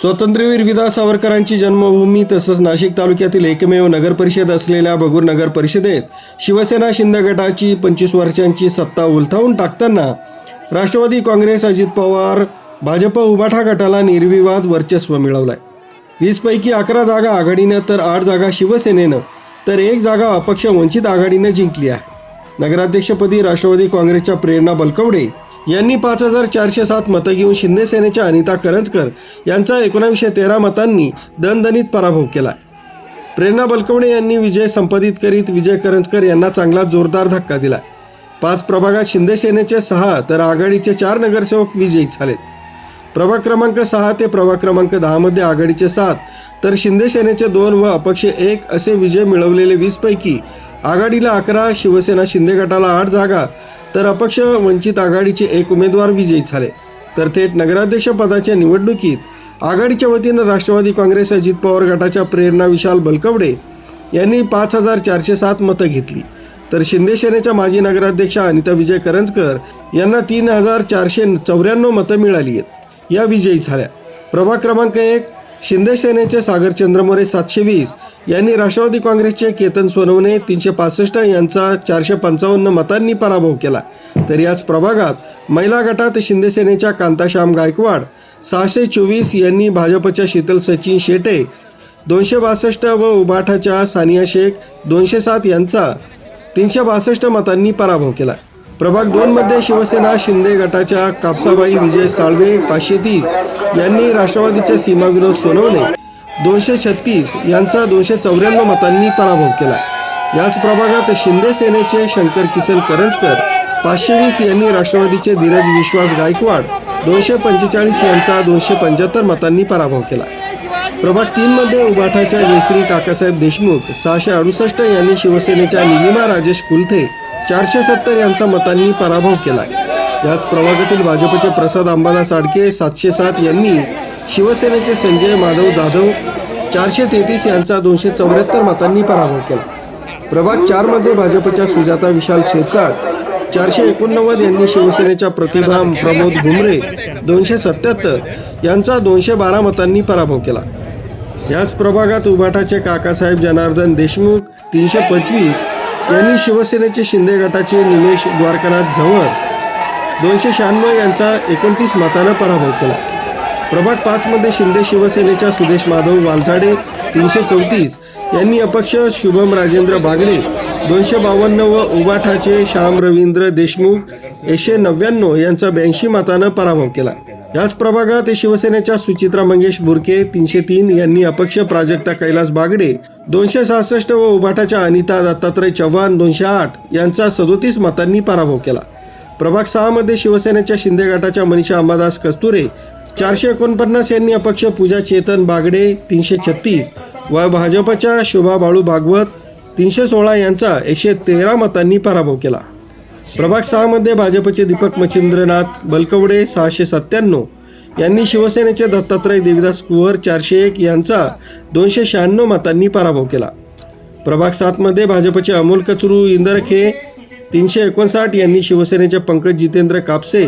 स्वातंत्र्यवीर विदा सावरकरांची जन्मभूमी तसंच नाशिक तालुक्यातील एकमेव नगर परिषद असलेल्या बगूर नगर परिषदेत शिवसेना शिंदे गटाची पंचवीस वर्षांची सत्ता उलथावून टाकताना राष्ट्रवादी काँग्रेस अजित पवार भाजप उबाठा गटाला निर्विवाद वर्चस्व मिळवलंय. वीसपैकी अकरा जागा आघाडीनं तर आठ जागा शिवसेनेनं तर एक जागा अपक्ष वंचित आघाडीनं जिंकली आहे. नगराध्यक्षपदी राष्ट्रवादी काँग्रेसच्या प्रेरणा बलकवडे यांनी पाच हजार चारशे सात मतं घेऊन शिंदेसेनेच्या अनिता करंजकर यांचा एकोणावीसशे तेरा मतांनी दणदणीत पराभव केला. प्रेरणा बलकवणे यांनी विजय संपादित करीत विजय करंजकर यांना चांगला जोरदार धक्का दिला. पाच प्रभागात शिंदेसेनेचे सहा तर आघाडीचे चार नगरसेवक विजयी झालेत. प्रभाग क्रमांक सहा ते प्रभाग क्रमांक दहामध्ये आघाडीचे सात तर शिंदे सेनेचे दोन व अपक्ष एक असे विजय मिळवलेले वीसपैकी आघाडीला अकरा शिवसेना शिंदे गटाला आठ जागा तर अपक्ष वंचित आघाडीचे एक उमेदवार विजयी झाले. तर थेट नगराध्यक्षपदाच्या निवडणुकीत आघाडीच्या वतीनं राष्ट्रवादी काँग्रेस अजित पवार गटाच्या प्रेरणा विशाल बलकवडे यांनी पाच हजार चारशे सात मतं घेतली. तर शिंदे सेनेच्या माजी नगराध्यक्षा अनिता विजय करंजकर यांना तीन हजार चारशे चौऱ्याण्णव मतं मिळाली आहेत. या विजयी झाल्या. प्रभाग क्रमांक एक शिंदे सेनेचे सागर चंद्रमोरे सातशे वीस यांनी राष्ट्रवादी काँग्रेसचे केतन सोनवणे तीनशे पासष्ट यांचा चारशे पंचावन्न मतांनी पराभव केला. तर याच प्रभागात महिला गटात शिंदे सेनेच्या कांताश्याम गायकवाड सहाशे चोवीस यांनी भाजपच्या शीतल सचिन शेटे दोनशे बासष्ट व उबाठाच्या सानिया शेख दोनशे सात यांचा तीनशे बासष्ट मतांनी पराभव केला. प्रभाग दोन मध्ये शिवसेना शिंदे गटाच्या कापसाबाई विजय साळवे पाचशे तीस यांनी राष्ट्रवादीचे सीमा विनोद सोनवणे दोनशे छत्तीस यांचा दोनशे चौऱ्याण्णव मतांनी पराभव केला. याच प्रभागात शिंदे सेनेचे शंकर किसन करंजकर पाचशे वीस यांनी राष्ट्रवादीचे धीरज विश्वास गायकवाड दोनशे पंचेचाळीस यांचा दोनशे पंच्याहत्तर मतांनी पराभव केला. प्रभाग तीनमध्ये उबाठाच्या जयश्री काकासाहेब देशमुख सहाशे अडुसष्ट यांनी शिवसेनेच्या निलिमा राजेश कुलथे चारशे सत्तर यांचा मतांनी पराभव केला याच प्रभागातील भाजपचे प्रसाद अंबादास आडके सातशे सात यांनी शिवसेनेचे संजय माधव जाधव चारशे तेहतीस यांचा दोनशे चौऱ्याहत्तर मतांनी पराभव केला. प्रभाग चारमध्ये भाजपच्या सुजाता विशाल शिरसाट चारशे एकोणनव्वद यांनी शिवसेनेच्या प्रतिभा प्रमोद घुमरे दोनशे सत्याहत्तर यांचा दोनशे बारा मतांनी पराभव केला. याच प्रभागात उभाटाचे काकासाहेब जनार्दन देशमुख तीनशे पंचवीस यांनी शिवसेनेचे शिंदे गटाचे निमेश द्वारकानाथ झंवर दोनशे शहाण्णव यांचा एकोणतीस मतानं पराभव केला. प्रभाग पाचमध्ये शिंदे शिवसेनेच्या सुदेश माधव वालझाडे तीनशे चौतीस यांनी अपक्ष शुभम राजेंद्र बागडे दोनशे बावन्न व उबाठाचे श्याम रवींद्र देशमुख एकशे नव्याण्णव यांचा ब्याऐंशी मतानं पराभव केला. याच प्रभागात शिवसेनेच्या सुचित्रा मंगेश बुरके तीनशे तीन यांनी अपक्ष प्राजक्ता कैलास बागडे दोनशे सहासष्ट व उभाटाच्या अनिता दत्तात्रय चव्हाण दोनशे आठ यांचा सदोतीस मतांनी पराभव केला. प्रभाग सहामध्ये शिवसेनेच्या शिंदे गटाच्या मनीषा अंबादास कस्तुरे चारशे एकोणपन्नास यांनी अपक्ष पूजा चेतन बागडे तीनशे छत्तीस व भाजपच्या शोभा बाळू भागवत तीनशे सोळा यांचा एकशे तेरा मतांनी पराभव केला. प्रभाग सहामध्ये भाजपचे दीपक मच्छिंद्रनाथ बलकवडे सहाशे सत्त्याण्णव यांनी शिवसेनेचे दत्तात्रय देविदास कुवर चारशे एक यांचा दोनशे शहाण्णव मतांनी पराभव केला. प्रभाग सातमध्ये भाजपचे अमोल कचरू इंदरखे तीनशे एकोणसाठ यांनी शिवसेनेचे पंकज जितेंद्र कापसे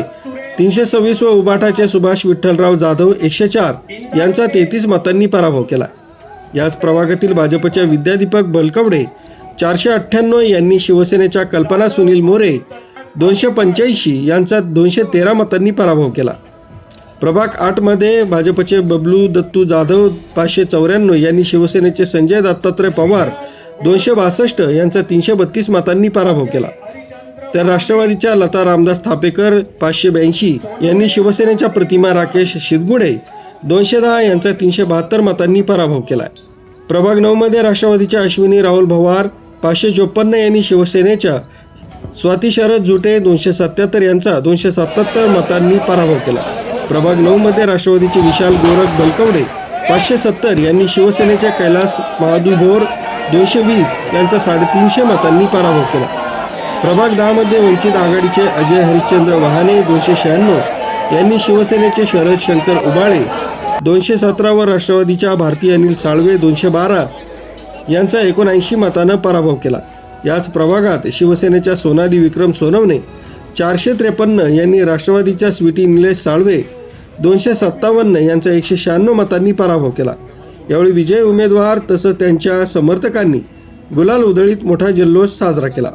तीनशे सव्वीस व उबाठाचे सुभाष विठ्ठलराव जाधव एकशे चार यांचा तेहतीस मतांनी पराभव केला. याच प्रभागातील भाजपच्या विद्यादीपक बलकवडे चारशे अठ्ठ्याण्णव यांनी शिवसेनेच्या कल्पना सुनील मोरे दोनशे पंच्याऐंशी यांचा दोनशे तेरा मतांनी पराभव केला. प्रभाग आठमध्ये भाजपचे बबलू दत्तू जाधव पाचशे चौऱ्याण्णव यांनी शिवसेनेचे संजय दत्तात्रय पवार दोनशे बासष्ट यांचा तीनशे बत्तीस मतांनी पराभव केला. तर राष्ट्रवादीच्या लता रामदास थापेकर पाचशे ब्याऐंशी यांनी शिवसेनेच्या प्रतिमा राकेश शिदगुडे दोनशे दहा यांचा तीनशे बहात्तर मतांनी पराभव केला प्रभाग नऊमध्ये राष्ट्रवादीच्या अश्विनी राहुल भवार पाचशे चोपन्न यांनी शिवसेनेच्या स्वाती शरद जुटे दोनशे सत्याहत्तर यांचा दोनशे सत्याहत्तर मतांनी पराभव केला. प्रभाग नऊमध्ये राष्ट्रवादीचे विशाल गोरख बलकवडे पाचशे सत्तर यांनी शिवसेनेच्या कैलास महादुभोर दोनशे वीस यांचा साडेतीनशे मतांनी पराभव केला. प्रभाग दहामध्ये वंचित आघाडीचे अजय हरिश्चंद्र वहाने दोनशे शहाण्णव यांनी शिवसेनेचे शरद शंकर उबाळे दोनशे सतरावर राष्ट्रवादीच्या भारतीय अनिल साळवे दोनशे बारा यांचा एकोणऐंशी मतानं पराभव केला. याच प्रभागात शिवसेनेच्या सोनाली विक्रम सोनवणे चारशे त्रेपन्न यांनी राष्ट्रवादीच्या स्वीटी निलेश साळवे दोनशे सत्तावन्न यांचा एकशे शहाण्णव मतांनी पराभव केला. यावेळी विजय उमेदवार तसंच त्यांच्या समर्थकांनी गुलाल उधळीत मोठा जल्लोष साजरा केला.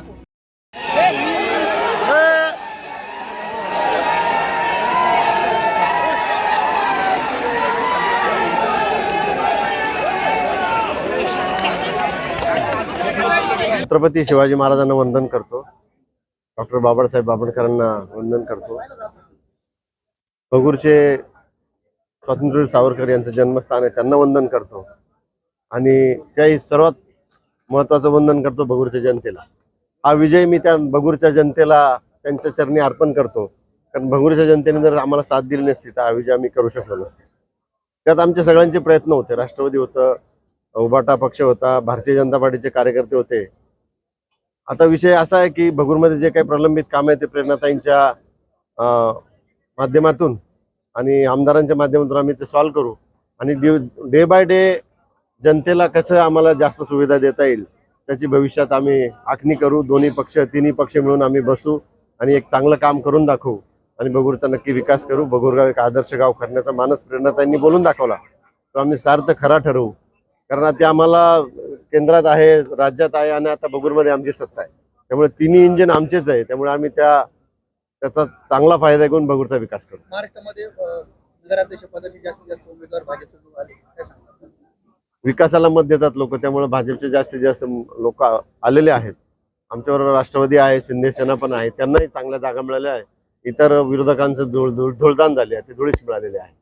छत्रपती शिवाजी महाराजांना वंदन करतो. डॉक्टर बाबासाहेब बाबडकरांना वंदन करतो. भगूरचे स्वातंत्र्यवीर सावरकर यांचं जन्मस्थान आहे त्यांना वंदन करतो. आणि त्याही सर्वात महत्वाचं वंदन करतो भगूरच्या जनतेला. हा विजय मी त्या भगूरच्या जनतेला त्यांच्या चरणी अर्पण करतो. कारण भगूरच्या जनतेने जर आम्हाला साथ दिली नसती तर हा विजय आम्ही करू शकलो नसतो. त्यात आमचे सगळ्यांचे प्रयत्न होते. राष्ट्रवादी होतं उबाटा पक्ष होता भारतीय जनता पार्टीचे कार्यकर्ते होते. आता विषय असा आहे की भगूरमध्ये जे काही प्रलंबित काम आहे ते प्रेरणाताईंच्या अं, माध्यमातून आणि आमदारांच्या माध्यमातून आम्ही ते सॉल्व्ह करू. आणि डे बाय डे जनतेला कसं आम्हाला जास्त सुविधा देता येईल त्याची भविष्यात आम्ही आखणी करू. दोन्ही पक्ष तिन्ही पक्ष मिळून आम्ही बसू आणि एक चांगलं काम करून दाखवू. आणि बघूरचा नक्की विकास करू. बघूरगाव एक आदर्श गाव करण्याचा मानस प्रेरणाताईंनी बोलून दाखवला. तो आम्ही सार्थ खरा ठरवू. कारण ते आम्हाला केंद्रात आहे राज्यात आहे आणि आता बघूरमध्ये आमची सत्ता आहे. त्यामुळे तिन्ही इंजिन आमचेच आहे. त्यामुळे आम्ही त्या त्याचा चांगला फायदा घेऊन बगूरचा विकास करू. महाराष्ट्रामध्ये अ, नगराध्यक्ष पदाचे जास्तीत जास्त उमेदवार भाजपचे लोक आले. काय सांगता? विकासाला मत देतात लोक त्यामुळे भाजपचे जास्तीत जास्त लोक आलेले आहेत. आमच्याबरोबर राष्ट्रवादी आहे शिंदे सेना पण आहे त्यांनाही चांगल्या जागा मिळाल्या आहे. इतर विरोधकांचं धुळ धुळ धुळदान झाले आहे ते धुळीस मिळालेले आहे.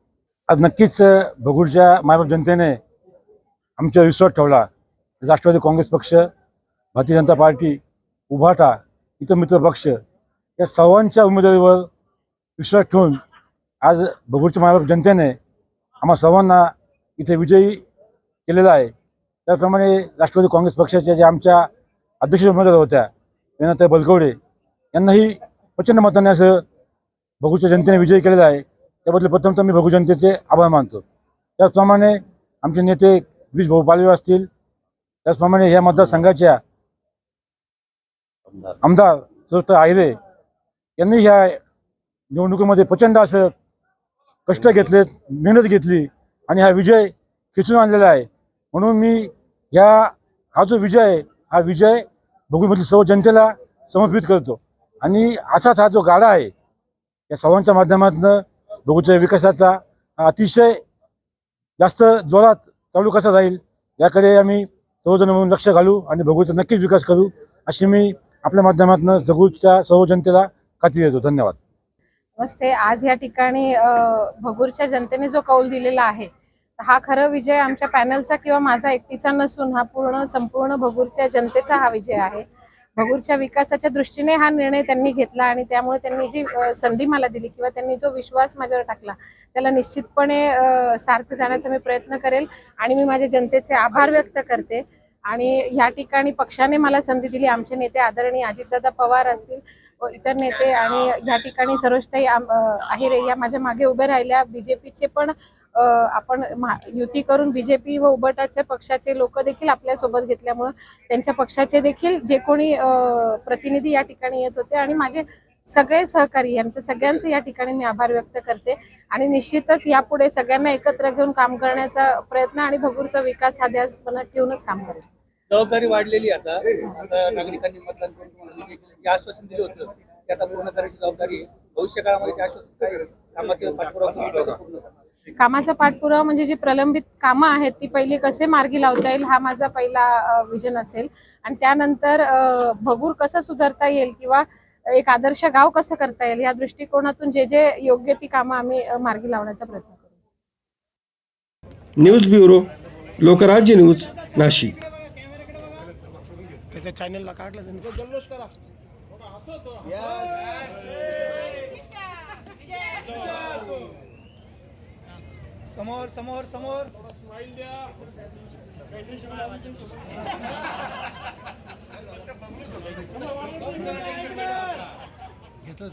आज नक्कीच भगूरच्या मायबाप जनतेने आमच्यावर विश्वास ठेवला. राष्ट्रवादी काँग्रेस पक्ष भारतीय जनता पार्टी उभाटा इतर मित्र पक्ष या सर्वांच्या उमेदवारीवर विश्वास ठेवून आज भगूरच्या महाराज जनतेने आम्हा सर्वांना इथे विजयी केलेला आहे. त्याप्रमाणे राष्ट्रवादी काँग्रेस पक्षाच्या ज्या आमच्या अध्यक्ष उमेदवार होत्या विनाताई बलकवडे यांनाही प्रचंड मताने असं भगूच्या जनतेने विजयी केलेला आहे. त्याबद्दल प्रथमतः मी भगू जनतेचे आभार मानतो. त्याचप्रमाणे आमचे नेते गिरीश भाऊ पालवे असतील. त्याचप्रमाणे या मतदारसंघाच्या आमदार सुरत आहिरे यांनी ह्या निवडणुकीमध्ये प्रचंड असं कष्ट घेतलेत मेहनत घेतली आणि हा विजय खेचून आणलेला आहे. म्हणून मी ह्या हा जो विजय आहे हा विजय भगूमधील सर्व जनतेला समर्पित करतो. आणि असाच हा जो गाडा आहे या सर्वांच्या माध्यमातून बघूच्या विकासाचा अतिशय जास्त जोरात चालू कसा जाईल याकडे आम्ही सर्वजण म्हणून लक्ष घालू आणि बघूचा नक्कीच विकास करू अशी मी आपल्या माध्यमातून जगूच्या सर्व जनतेला खात्री देतो? धन्यवाद. नमस्ते. आज या ठिकाणी भगूरच्या जनतेने जो कौल दिलेला आहे हा खरं विजय आमच्या पॅनलचा किंवा माझा एकटीचा नसून हा पूर्ण संपूर्ण भगूरच्या जनतेचा हा विजय आहे. भगूरच्या विकासाच्या दृष्टीने हा निर्णय त्यांनी घेतला आणि त्यामुळे त्यांनी जी संधी मला दिली किंवा त्यांनी जो विश्वास माझ्यावर टाकला त्याला निश्चितपणे सार्थ जाण्याचा मी प्रयत्न करेल आणि मी माझ्या जनतेचे आभार व्यक्त करते. आणि ह्या ठिकाणी पक्षाने मला संधी दिली. आमचे नेते आदरणीय अजितदादा पवार असतील व इतर नेते आणि ह्या ठिकाणी सरोजताई आम- या माझ्या मागे उभे राहिल्या. बीजेपीचे पण आपण युती करून बीजेपी व उबटाच्या पक्षाचे लोक देखील आपल्यासोबत घेतल्यामुळं त्यांच्या पक्षाचे देखील जे कोणी प्रतिनिधी या ठिकाणी येत होते. आणि माझे सगळे सहकारी यांचे सगळ्यांचे या ठिकाणी मी आभार व्यक्त करते. आणि निश्चितच यापुढे सगळ्यांना एकत्र घेऊन काम करण्याचा प्रयत्न आणि भगूरचा विकास हा ध्यास ठेवूनच काम करेल. जबाबदारी वाढलेली आता. नागरिकांनी मतदान करून आश्वासन दिलं होतं ते आता पूर्ण करायची जबाबदारी भविष्य काळामध्ये ते आश्वासन? कामाचे पाठपुरावा? कामाचा म्हणजे जी प्रलंबित कामं आहेत ती पहिली कसे मार्गी लावता येईल हा माझा पहिला विजन असेल. आणि त्यानंतर भगूर कसं सुधारता येईल किंवा एक आदर्श गाव कसं करता येईल? या दृष्टिकोनातून जे जे योग्य ती कामं आम्ही मार्गी लावण्याचा प्रयत्न करू. News bureau Lokrajya news Nashik. त्याच्या चॅनलला काढलं जल्लोष करा. समोर समोर समोर. स्माइल द्या